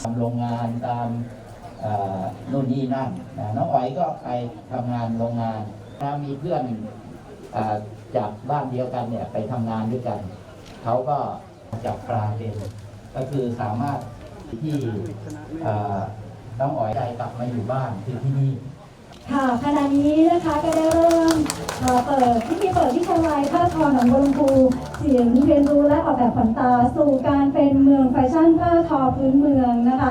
ทำโรงงานตามนู่นนี่นั่นน้องอ๋อยก็ไปทำงานโรงงานถ้ามีเพื่อนอจากบ้านเดียวกันเนี่ยไปทำงานด้วยกัน เขาก็จับปลาเป็น ก็คือสามารถที่น้องอ๋อยได้กลับมาอยู่บ้านคือที่นี่ค่ะขณะนี้นะคะก็ได้เริ่มเปิดพิธีเปิดวิชาลัย ผ้าทอหนองบัวลำพูเสียงเรียนรู้และออกแบบขวัญตา สู่การเป็นเมืองแฟชั่นผ้าทอพื้นเมืองนะคะ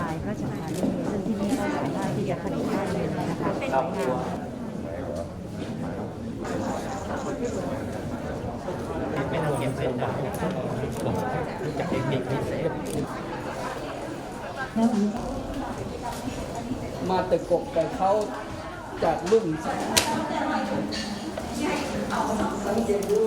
ลายก็จะมานี่ซึ่งที่นี่ก็สามารถที่จะผลิตได้เลยนะคะสวยงามไม่ต้องเก็บเส้นได้จากเทคนิคพิเศษมาแต่กบแต่เขาจากรุ่น เดี๋ยวดู